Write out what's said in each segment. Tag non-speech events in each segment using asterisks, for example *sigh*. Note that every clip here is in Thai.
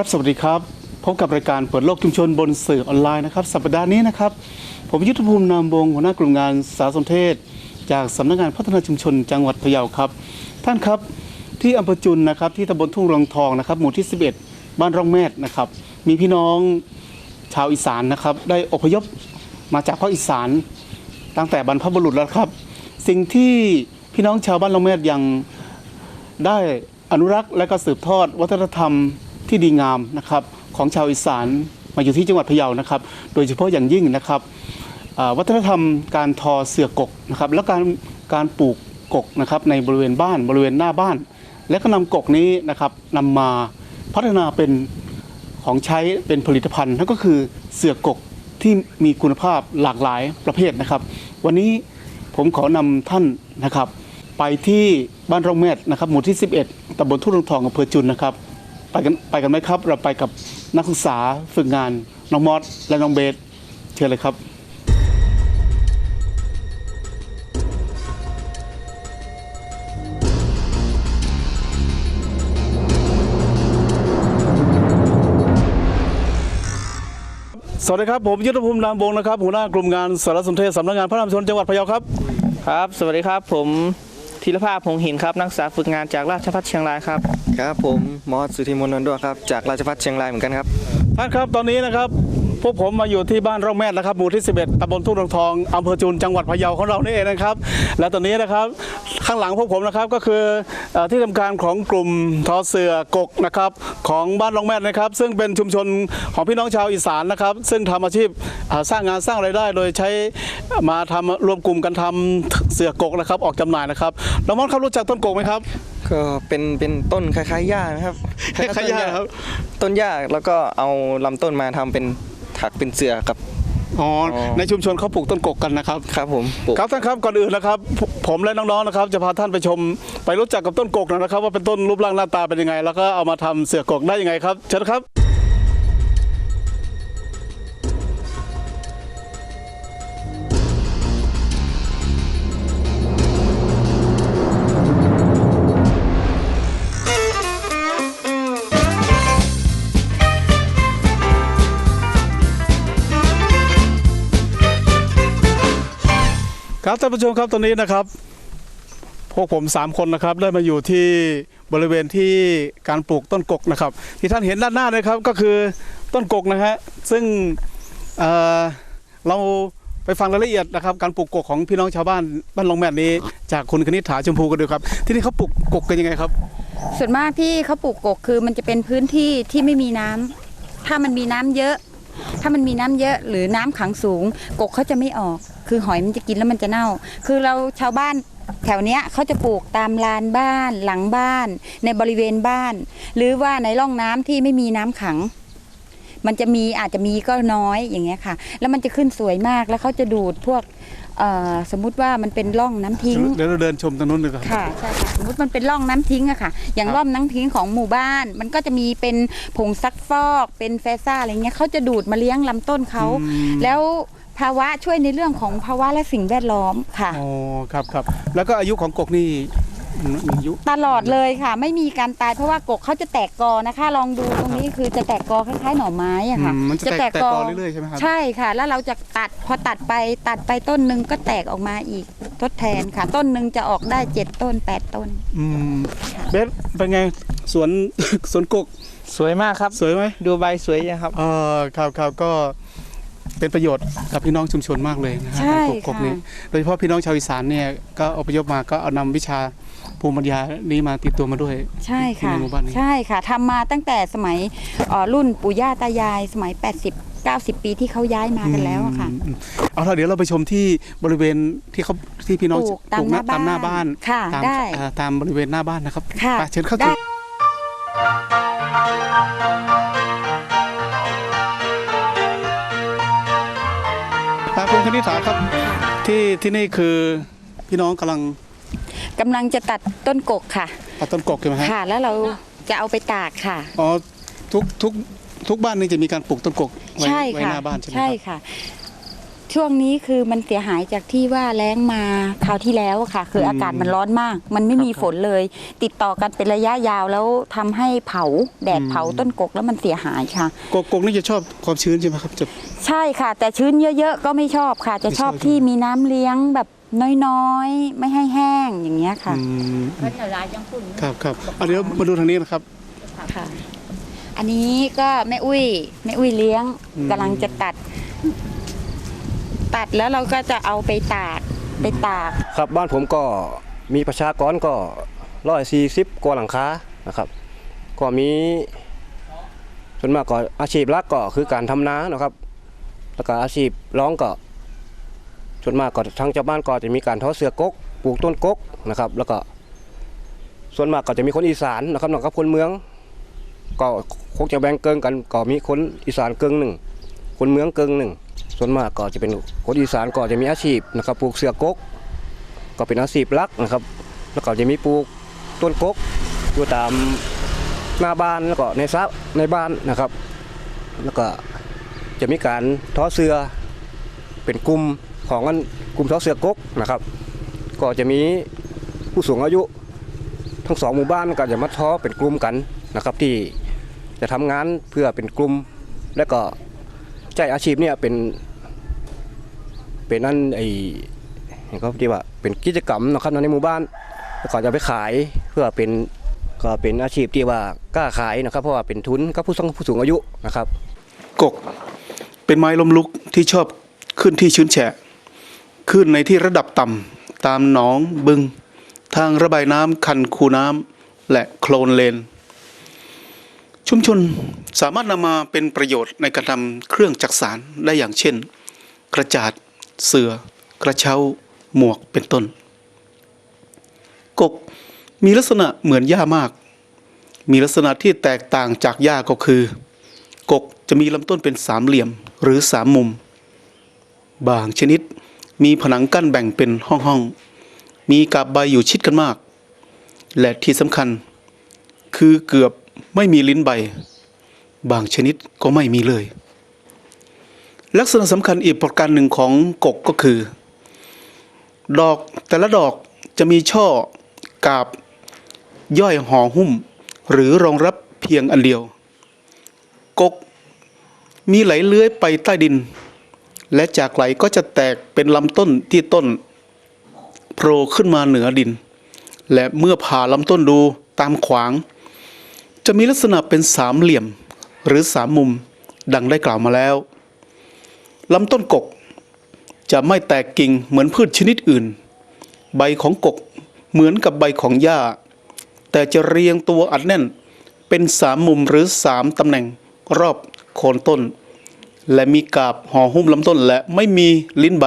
ครับสวัสดีครับพบกับรายการเปิดโลกชุมชนบนสื่อออนไลน์นะครับสัปดาห์นี้นะครับ ผมยุทธภูมินามวงหัวหน้ากลุ่มงานสารสนเทศ จากสำนักงานพัฒนาชุมชน จังหวัดพะเยาครับ ท่านครับที่อำเภอจุนนะครับที่ตำบลทุ่งรองทองนะครับหมู่ที่ 11 บ้านร่องแมดนะครับมีพี่น้องชาวอีสานนะครับได้อพยพมาจากภาคอีสานตั้งแต่บรรพบุรุษแล้วครับ สิ่งที่พี่น้องชาวบ้านร่องแมดยังได้อนุรักษ์และก็สืบทอดวัฒนธรรม ที่ดีงามนะครับของชาวอีสานมาอยู่ที่จังหวัดพะเยานะครับ โดยเฉพาะอย่างยิ่งนะครับวัฒนธรรมการทอเสือกกนะครับและการการปลูกกกนะครับในบริเวณบ้านบริเวณหน้าบ้าน และก็นำกกนี้นะครับนำมาพัฒนาเป็นของใช้เป็นผลิตภัณฑ์นั่นก็คือเสือกกที่มีคุณภาพหลากหลายประเภทนะครับ วันนี้ผมขอนำท่านนะครับ ไปที่บ้านร่องแมดนะครับหมู่ที่ 11ตำบลทุ่งทองอำเภอจุนนะครับ ไปกันไปกันไหมครับ เราไปกับนักศึกษาฝึกงานน้องมอสและน้องเบสเชิญเลยครับ สวัสดีครับ ผมยุทธภูมินามวงศ์นะครับหัวหน้ากลุ่มงานสารสนเทศสำนักงานพระนามชนจังหวัดพะเยาครับ ครับ สวัสดีครับ ผม ธีรภาพพงษ์หินครับนักศึกษาฝึกงานจากราชภัฏเชียงรายครับครับผมมอสสุธิมนต์นนท์ด้วยครับจากราชพัฒเชียงรายเหมือนกันครับท่านครับตอนนี้นะครับ พวกผมมาอยู่ที่บ้านร่องแม่นะครับหมู่ที่ 11ตำบลทุ่งรองทองอำเภอจูนจังหวัดพะเยาของเรานี่เองนะครับ และตอนนี้นะครับข้างหลังพวกผมนะครับก็คือเอ่อที่ทำการของกลุ่มทอเสือกกนะครับของบ้านร่องแม่นะครับ ซึ่งเป็นชุมชนของพี่น้องชาวอีสานนะครับ ซึ่งทำอาชีพเอ่อสร้างงานสร้างรายได้ โดยใช้มาทำรวมกลุ่มกันทำเสือกกนะครับ ออกจำหน่ายนะครับน้องมอนครับรู้จักต้นกกไหมครับก็เป็นเป็นต้นคล้ายๆหญ้านะครับคล้ายๆหญ้าครับ ต้นหญ้าแล้วก็เอาลำต้นมาทำเป็น ถักเป็นเสือกับ อ๋ออ๋อในชุมชนเขาปลูกต้นกกกันนะครับ ครับผมปลูกครับท่านครับก่อนอื่นนะครับผมผมและน้องๆนะครับ จะพาท่านไปชมไปรู้จักกับต้นกกหนะครับ ว่าเป็นต้นรูปร่างหน้าตาเป็นยังไง แล้วก็เอามาทำเสือกกได้ยังไงครับเชิญครับ ครับท่านผู้ชมครับตอนนี้นะครับ พวกผมสามคนนะครับ ได้มาอยู่ที่บริเวณที่การปลูกต้นกกนะครับ ที่ท่านเห็นด้านหน้านะครับก็คือต้นกกนะฮะซึ่งเอ่อเราไปฟังรายละเอียดนะครับ การปลูกกกของพี่น้องชาวบ้านบ้านลงแมดนี้ จากคุณคณิษฐาชมพูกันดูครับ ที่นี่เขาปลูกกกกันยังไงครับ ส่วนมากที่เขาปลูกกกคือมันจะเป็นพื้นที่ที่ไม่มีน้ำถ้ามันมีน้ำเยอะ ถ้ามันมีน้ำเยอะหรือน้ำขังสูง กกเขาจะไม่ออก คือหอยมันจะกินแล้วมันจะเน่า คือเราชาวบ้านแถวเนี้ยเขาจะปลูกตามลานบ้าน หลังบ้าน ในบริเวณบ้าน หรือว่าในร่องน้ำที่ไม่มีน้ำขัง มันจะมีอาจจะมีก็น้อยอย่างเงี้ยค่ะ แล้วมันจะขึ้นสวยมากแล้วเขาจะดูดพวก สมมุติว่ามันเป็นร่องน้ำทิ้งเดี๋ยวเราเดินชมตรงนู้นเลยครับค่ะใช่ค่ะสมมติมันเป็นร่องน้ำทิ้งอะค่ะ อย่างครับร่องน้ำทิ้งของหมู่บ้าน มันก็จะมีเป็นผงซักฟอก เป็นแฟซ่าอะไรเงี้ยเขาจะดูดมาเลี้ยงลำต้นเขาอืมแล้วภาวะช่วยในเรื่องของภาวะและสิ่งแวดล้อมค่ะอ๋อครับครับแล้วก็อายุของกกนี่มี อายุตลอดเลยค่ะ ไม่มีการตายเพราะว่ากกเขาจะแตกกอนะคะ ลองดูตรงนี้คือจะแตกกอคล้ายๆหน่อไม้อะค่ะอืมมันจะแตกแตกกอเรื่อยๆใช่ไหมครับ ใช่ค่ะ แล้วเราจะตัดพอตัดไปตัดไปต้นหนึ่งก็แตกออกมาอีกทดแทนค่ะ ต้นหนึ่งจะออกได้เจ็ดต้นแปดต้นอืมเบสเป็นไงสวนสวนกกสวยมากครับ สวยไหมดูใบสวยยังครับเออครับครับก็เป็นประโยชน์กับพี่น้องชุมชนมากเลยนะฮะใช่การปลูกกบค่ะนี้ โดยเฉพาะพี่น้องชาวอีสานเนี่ยก็อพยพมาก็เอานำวิชา ภูมิปัญญานี้มาติดตัวมาด้วยใช่ค่ะ ในหมู่บ้านนี้ใช่ค่ะทำมาตั้งแต่สมัยเอ่อรุ่นปู่ย่าตายาย สมัย 80 90 ปีที่เขาย้ายมากันแล้วอะค่ะอืมอืมเอาละเดี๋ยวเราไปชมที่บริเวณที่เขาที่พี่น้องปลูกตามหน้าตามหน้าบ้าบ้านนค่ะตามได้ เอ่อตามบริเวณหน้าบ้านนะครับค่ะไปเชิญเข้าได้ สู่ตามคุณคณิษฐาครับที่ที่นี่คือพี่น้องกำลัง กำลังจะตัดต้นกกค่ะ ตัดต้นกกใช่ไหมฮะค่ะ แล้วเราจะเอาไปตากค่ะ อ๋อทุกทุกทุกบ้านนี่จะมีการปลูกต้นกกไว้ใช่ไว้ค่ะหน้าบ้านใช่ไหมคใช่รับค่ะ ช่วงนี้คือมันเสียหายจากที่ว่าแล้งมาคราวที่แล้วอะค่ะ คืออากาศมันร้อนมาก มันไม่มีฝนเลย ติดต่อกันเป็นระยะยาวแล้วทำให้เผาแดดเผาต้นกกแล้วมันเสียหายค่ะ กกกกนี่จะชอบความชื้นใช่ไหมครับจะ ใช่ค่ะ แต่ชื้นเยอะๆก็ไม่ชอบค่ะ จะชอบไม่ชอบ ที่มีน้ำเลี้ยงแบบน้อยๆ ไม่ให้แห้ง อย่างเงี้ยค่ะ อืมก็จะลายยังฝุ่นครับครับเอาเดี๋ยวมาดูทางนี้นะครับ ค่ะ อันนี้ก็แม่อุ้ยแม่อุ้ยเลี้ยงอืม กำลังจะตัด ตัดแล้วเราก็จะเอาไปตากไปตาก ครับบ้านผมก็มีประชากรก็ร้อยสี่สิบกว่าหลังคานะครับ ก็มีส่วนมากก็อาชีพหลักก็คือการทำนานะครับ แล้วก็อาชีพร้องก็ส่วนมากก็ทางชาวบ้านก็จะมีการทอเสือกก ปลูกต้นกกนะครับ แล้วก็ ส่วนมากก็จะมีคนอีสานนะครับนอกจากคนเมือง ก็คงจะแบ่งเกินกันก็มีคนอีสานเกิงหนึ่งคนเมืองเกิงหนึ่งส่วนมากก็จะเป็นคนอีสานก็จะมีอาชีพนะครับ ปลูกเสือกก ก็เป็นอาชีพลักนะครับ แล้วก็จะมีปลูกต้นกกอยู่ตามหน้าบ้านแล้วก็ในซับในบ้านนะครับ แล้วก็จะมีการทอเสือเป็นกลุ่มของอันกลุ่มทอเสือกกนะครับ ก็จะมีผู้สูงอายุ ทั้งสองหมู่บ้านก็จะมาทอเป็นกลุ่มกันนะครับ ที่จะทำงานเพื่อเป็นกลุ่มและก็ใจอาชีพเนี่ยเป็นเป็นนั่นไอเห็นเขาที่ว่าเป็นกิจกรรมนะครับในหมู่บ้านแล้วก็จะไปขายเพื่อเป็นก็เป็นอาชีพที่ว่ากล้าขายนะครับ เพราะว่าเป็นทุนกับผู้สูงผู้สูงอายุนะครับ กกเป็นไม้ล้มลุกที่ชอบขึ้นที่ชื้นแฉะ ขึ้นในที่ระดับต่ำ ตามหนองบึง ทางระบายน้ำคันคูน้ำและโคลนเลน ชุมชนสามารถนำมาเป็นประโยชน์ในการทำเครื่องจักสารได้อย่างเช่น กระจาด เสือ กระเช้า หมวกเป็นต้น กกมีลักษณะเหมือนหญ้ามาก มีลักษณะที่แตกต่างจากหญ้าก็คือ กกจะมีลำต้นเป็นสามเหลี่ยมหรือสามมุม บางชนิด มีผนังกั้นแบ่งเป็นห้องห้องๆมีกาบใบอยู่ชิดกันมาก และที่สำคัญ คือเกือบไม่มีลิ้นใบ บางชนิดก็ไม่มีเลย ลักษณะสำคัญอีกประการหนึ่งของกกก็คือ ดอกแต่ละดอกจะมีช่อกาบ ย่อยห่อหุ้ม หรือรองรับเพียงอันเดียว กก มีไหลเลื้อยไปใต้ดิน และจากไหลก็จะแตกเป็นลำต้นที่ต้นโผล่ขึ้นมาเหนือดิน และเมื่อผ่าลำต้นดูตามขวาง จะมีลักษณะเป็นสามเหลี่ยม หรือสามมุมดังได้กล่าวมาแล้วลำต้นกก จะไม่แตกกิ่งเหมือนพืชชนิดอื่น ใบของกกเหมือนกับใบของหญ้า แต่จะเรียงตัวอัดแน่นเป็นสามมุมหรือสามตำแหน่งรอบโคนต้น และมีกาบห่อหุ้มลำต้นและไม่มีลิ้นใบ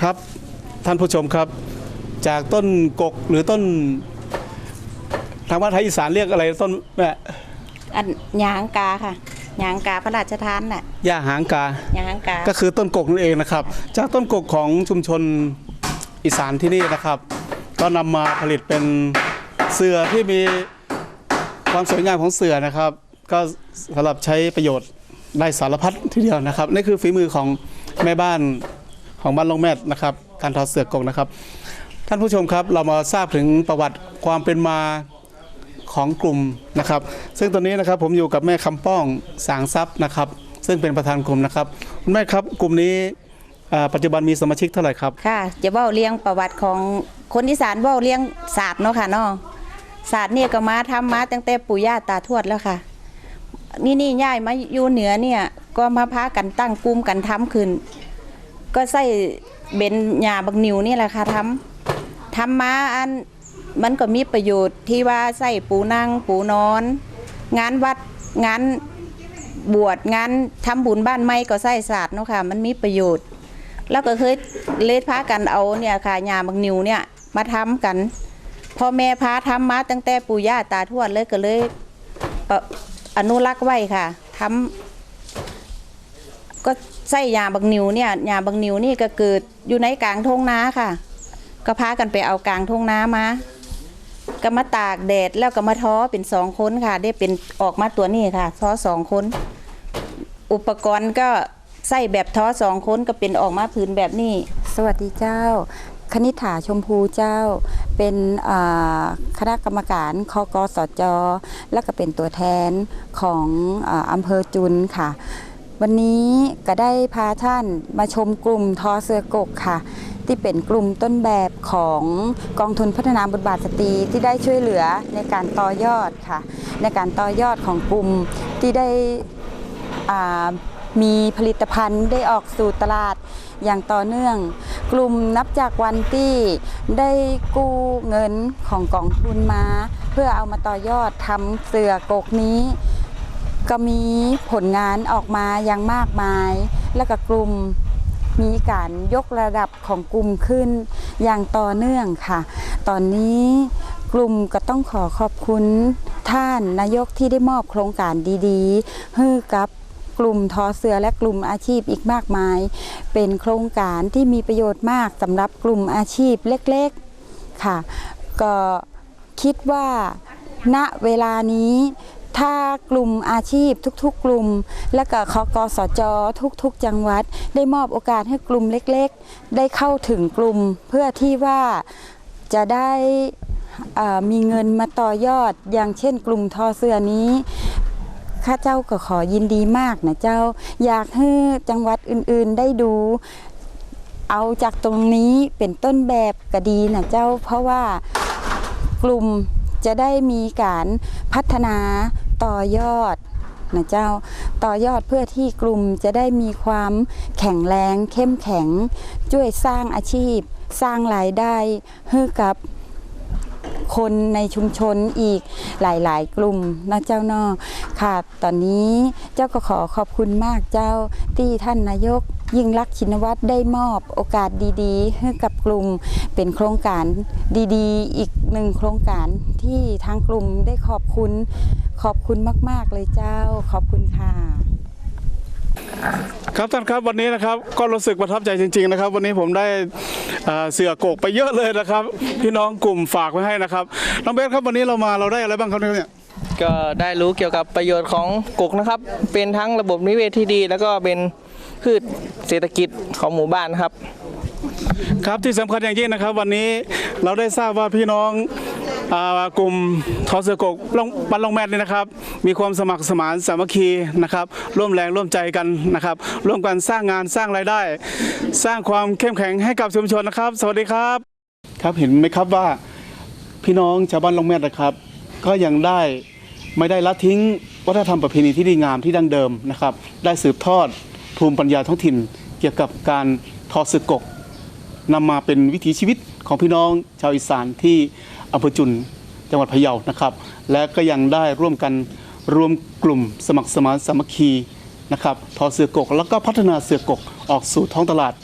ครับ ท่านผู้ชมครับ จากต้นกกหรือต้น ทางบ้านไทยอีสานเรียกอะไรต้นแม่อันยางกาค่ะยางกาพระราชทานน่ะย่าหางกา ยางกา ก็คือต้นกกนั่นเองนะครับ จากต้นกกของชุมชน อีสานที่นี่นะครับ ก็นำมาผลิตเป็นเสือที่มีความสวยงามของเสือนะครับ ก็สำหรับใช้ประโยชน์ได้สารพัดทีเดียวนะครับนี่คือฝีมือของแม่บ้านของบ้านลงแมทนะครับ การทอเสือกกนะครับ ท่านผู้ชมครับเรามาทราบถึงประวัติความเป็นมาของกลุ่มนะครับ ซึ่งตอนนี้นะครับผมอยู่กับแม่คำป้องสางทรัพย์นะครับ ซึ่งเป็นประธานกลุ่มนะครับคุณแม่ครับกลุ่มนี้ อ่าปัจจุบันมีสมาชิกเท่าไหร่ครับ ค่ะ จะเว้าเลี้ยงประวัติของคนอีสานเว้าเลี้ยงศาสตร์เนาะค่ะเนาะศาสตร์เนี่ยก็มาทำมาตั้งแต่ปู่ย่าตาทวดแล้วค่ะ นี่นี่ย้ายมาอยู่เหนือเนี่ย ก็มาพากันตั้งกลุ่มกันทำขึ้น ก็ใส่เบนหญ้าบักนิวนี่แหละค่ะทำทำมาอันมันก็มีประโยชน์ที่ว่าใส่ปูนั่งปูนอน งานวัดงานบวชงานทำบุญบ้านไม่ก็ใส่ศาสตร์เนาะค่ะ มันมีประโยชน์ แล้วก็เคยเลดพากันเอาเนี่ยค่ะยาบักนิวเนี่ยมาทำกันพ่อแม่พาทำมาตั้งแต่ปู่ย่าตาทวดเลยก็เลยอนุรักษ์ไว้ค่ะทำก็ใส่ยาบักนิวเนี่ยยาบักนิวนี่ก็เกิดอยู่ในกลางทงนาค่ะ ก็พากันไปเอากลางทงนามาก็มาตากแดดแล้วก็มาท้อเป็นสองคนค่ะ ได้เป็นออกมาตัวนี้ค่ะท้อสองคน อุปกรณ์ก็ ใส่แบบท้อสองคนก็เป็นออกมาผืนแบบนี้ สวัสดีเจ้า คณิษฐาชมพูเจ้า เป็นคณะกรรมการคกสจ แล้วก็เป็นตัวแทนของออำเภอจุนค่ะ วันนี้ก็ได้พาท่านมาชมกลุ่มทอเสือกกค่ะที่เป็นกลุ่มต้นแบบของกองทุนพัฒนาบทบาทสตรีที่ได้ช่วยเหลือในการต่อยอดค่ะ ในการต่อยอดของกลุ่มที่ได้อ่า มีผลิตภัณฑ์ได้ออกสู่ตลาดอย่างต่อเนื่อง กลุ่มนับจากวันที่ได้กู้เงินของกองทุนมา เพื่อเอามาต่อยอดทำเสือกกนี้ ก็มีผลงานออกมาอย่างมากมาย และก็กลุ่มมีการยกระดับของกลุ่มขึ้นอย่างต่อเนื่องค่ะ ตอนนี้กลุ่มก็ต้องขอขอบคุณท่านนายกที่ได้มอบโครงการดีๆให้กับ กลุ่มทอเสือและกลุ่มอาชีพอีกมากมาย เป็นโครงการที่มีประโยชน์มากสำหรับกลุ่มอาชีพเล็กๆค่ะ ก็คิดว่าณเวลานี้ถ้ากลุ่มอาชีพทุกๆ กลุ่ม และก็คกสจทุกๆ จังหวัด ได้มอบโอกาสให้กลุ่มเล็กๆ ได้เข้าถึงกลุ่มเพื่อที่ว่าจะได้มีเงินมาต่อยอด อย่างเช่นกลุ่มทอเสื้อนี้ ข้าเจ้าก็ขอยินดีมากนะเจ้า อยากให้จังหวัดอื่นๆได้ดู เอาจากตรงนี้เป็นต้นแบบก็ดีนะเจ้า เพราะว่ากลุ่มจะได้มีการพัฒนาต่อยอดนะเจ้าต่อยอดเพื่อที่กลุ่มจะได้มีความแข็งแรงเข้มแข็ง ช่วยสร้างอาชีพ สร้างรายได้ให้กับ คนในชุมชนอีกหลายๆ กลุ่มนะเจ้านอค่ะ ตอนนี้เจ้าก็ขอขอบคุณมากเจ้าที่ท่านนายกยิ่งรักชินวัตรได้มอบโอกาสดีๆ ให้กับกลุ่มเป็นโครงการดีๆ อีกหนึ่งโครงการที่ทางกลุ่มได้ขอบคุณขอบคุณมาก ๆ เลยเจ้า ขอบคุณค่ะ ครับท่านครับวันนี้นะครับก็รู้สึกประทับใจจริง ๆนะครับ วันนี้ผมได้เอ่อเสือกกไปเยอะเลยนะครับ พี่น้องกลุ่มฝากไว้ให้นะครับน้องเบสครับวันนี้เรามาเราได้อะไรบ้างครับเนี่ยก็ได้รู้เกี่ยวกับประโยชน์ของกกนะครับ เป็นทั้งระบบนิเวศที่ดี แล้วก็เป็นพืชเศรษฐกิจของหมู่บ้านนะครับ ครับที่สำคัญอย่างยิ่งนะครับ วันนี้เราได้ทราบว่าพี่น้องอกลุ่มทอเสือกกลงบ้านลงแมทนี่นะครับ มีความสมัครสมานสามัคคีนะครับ ร่วมแรงร่วมใจกันนะครับ ร่วมกันสร้างงานสร้างรายได้ สร้างความเข้มแข็งให้กับชุมชนนะครับ สวัสดีครับ ครับเห็นไหมครับว่าพี่น้องชาวบ้านลงแมทนะครับ ก็ยังได้ไม่ได้ละทิ้งวัฒนธรรมประเพณีที่ดีงามที่ดั้งเดิมนะครับ ได้สืบทอดภูมิปัญญาท้องถิ่น เกี่ยวกับการทอเสือกก นำมาเป็นวิถีชีวิตของพี่น้องชาวอีสานที่อำเภอจุนจังหวัดพะเยานะครับ และก็ยังได้ร่วมกันรวมกลุ่มสมัครสมานสามัคคีนะครับทอเสือกก แล้วก็พัฒนาเสือกกออกสู่ท้องตลาด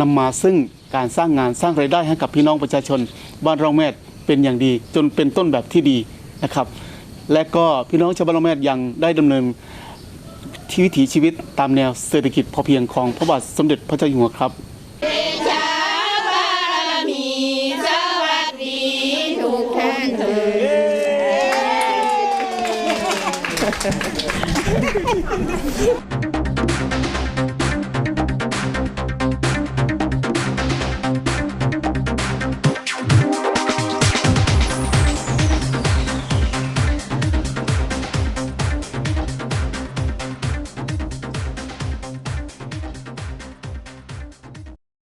นำมาซึ่งการสร้างงานสร้างไรายได้ให้กับพี่น้องประชาชน บ้านเราแมดเป็นอย่างดี จนเป็นต้นแบบที่ดีนะครับ และก็พี่น้องชาวบ้านเราแมดยังได้ดำเนินที่วิถีชีวิตตามแนวเศรษฐกิจพอเพียงของพระบาทสมเด็จพระเจ้าอยู่หัวครับ 네. 예! 예. *laughs* *laughs*